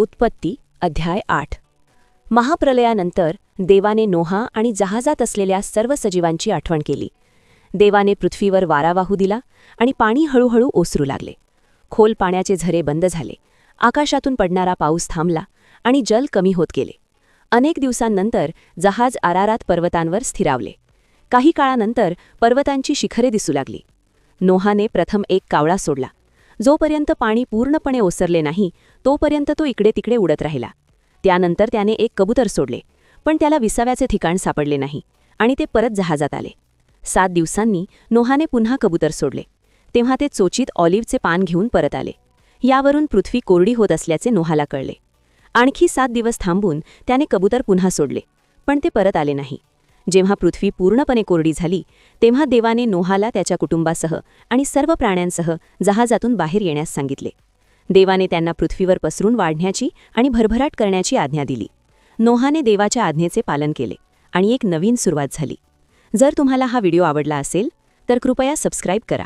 उत्पत्ती अध्याय आठ. महाप्रलयानंतर देवाने नोहा आणि जहाजात असलेल्या सर्व सजीवांची आठवण केली. देवाने पृथ्वीवर वारा वाहू दिला आणि पाणी हळूहळू ओसरू लागले. खोल पाण्याचे झरे बंद झाले. आकाशातून पडणारा पाऊस थांबला आणि जल कमी होत गेले. अनेक दिवसांनंतर जहाज आरारात पर्वतांवर स्थिरावले. काही काळानंतर पर्वतांची शिखरे दिसू लागली. नोहाने प्रथम एक कावळा सोडला. जोपर्यंत पाणी पूर्णपणे ओसरले नाही तोपर्यंत तो इकडे तिकडे उडत राहिला. त्यानंतर त्याने एक कबूतर सोडले पण त्याला विसाव्याचे ठिकाण सापडले नाही आणि ते परत जहाजात आले. सात दिवसांनी नोहाने पुन्हा कबूतर सोडले. तेव्हा ते चोचीत ऑलिव्हचे पान घेऊन परत आले. यावरून पृथ्वी कोरडी होत असल्याचे नोहाला कळले. आणखी सात दिवस थांबून त्याने कबूतर पुन्हा सोडले पण ते परत आले नाही. जेव्हा पृथ्वी पूर्णपणे कोरडी झाली तेव्हा देवाने नोहाला त्याच्या कुटुंबासह आणि सर्व प्राण्यांसह जहाजातून बाहेर येण्यास सांगितले. देवाने त्यांना पृथ्वीवर पसरून वाढण्याची आणि भरभराट करण्याची आज्ञा दिली. नोहाने देवाच्या आज्ञेचे पालन केले आणि एक नवीन सुरुवात झाली. जर तुम्हाला हा व्हिडिओ आवडला असेल तर कृपया सबस्क्राईब करा.